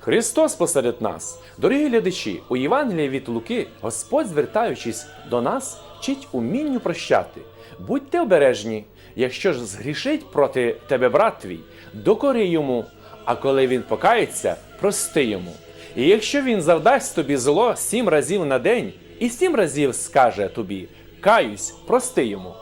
Христос посеред нас, дорогі глядачі, у Євангелії від Луки Господь, звертаючись до нас, вчить умінню прощати. Будьте обережні, якщо ж згрішить проти тебе брат твій, докори йому, а коли він покається, прости йому. І якщо він завдасть тобі зло сім разів на день, і сім разів скаже тобі каюсь, прости йому.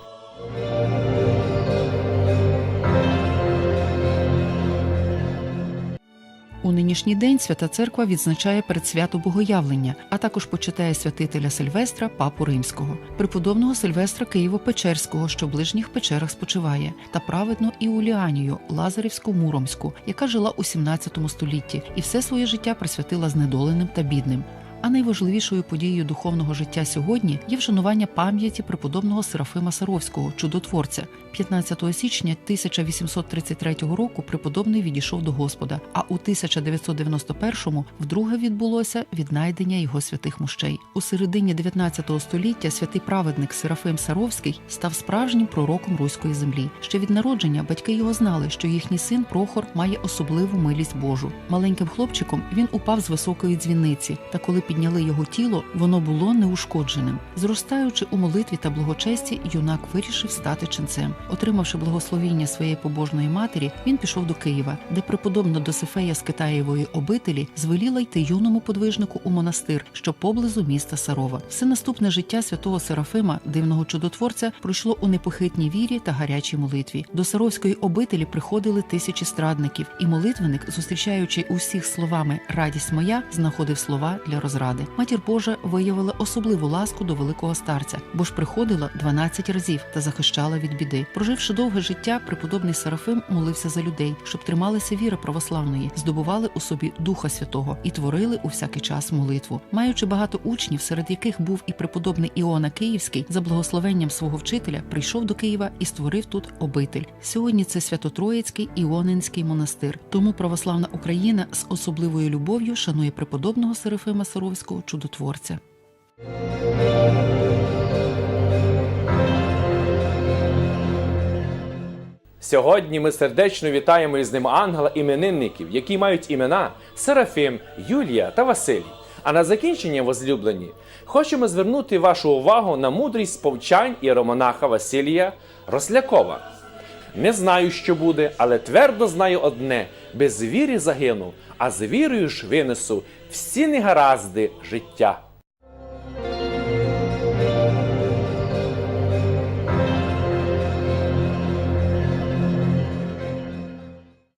У нинішній день Свята Церква відзначає передсвято Богоявлення, а також почитає святителя Сильвестра, папу римського, преподобного Сильвестра Києво-Печерського, що в ближніх печерах спочиває, та праведну Іуліанію Лазарівську Муромську, яка жила у 17 столітті і все своє життя присвятила знедоленим та бідним. А найважливішою подією духовного життя сьогодні є вшанування пам'яті преподобного Серафима Саровського, чудотворця. 15 січня 1833 року преподобний відійшов до Господа, а у 1991-му вдруге відбулося віднайдення його святих мощей. У середині 19 століття святий праведник Серафим Саровський став справжнім пророком руської землі. Ще від народження батьки його знали, що їхній син Прохор має особливу милість Божу. Маленьким хлопчиком він упав з високої дзвіниці, та коли підняли його тіло, воно було неушкодженим. Зростаючи у молитві та благочесті, юнак вирішив стати ченцем. Отримавши благословіння своєї побожної матері, він пішов до Києва, де преподобна Досифея з Китаєвої обителі звеліла йти юному подвижнику у монастир, що поблизу міста Сарова. Все наступне життя святого Серафима, дивного чудотворця, пройшло у непохитній вірі та гарячій молитві. До Саровської обителі приходили тисячі страдників, і молитвенник, зустрічаючи усіх словами Радість моя, знаходив слова для розради. Матір Божа виявила особливу ласку до великого старця, бо ж приходила 12 разів та захищала від біди. Проживши довге життя, преподобний Серафим молився за людей, щоб трималися віри православної, здобували у собі Духа Святого і творили у всякий час молитву. Маючи багато учнів, серед яких був і преподобний Іона Київський, за благословенням свого вчителя прийшов до Києва і створив тут обитель. Сьогодні це Свято-Троїцький Іонинський монастир. Тому православна Україна з особливою любов'ю шанує преподобного Серафима Саровського чудотворця. Сьогодні ми сердечно вітаємо із ним ангела іменинників, які мають імена Серафим, Юлія та Василій. А на закінчення, возлюблені, хочемо звернути вашу увагу на мудрість повчань іеромонаха Василія Рослякова. Не знаю, що буде, але твердо знаю одне: без віри загину, а з вірою ж винесу всі негаразди життя.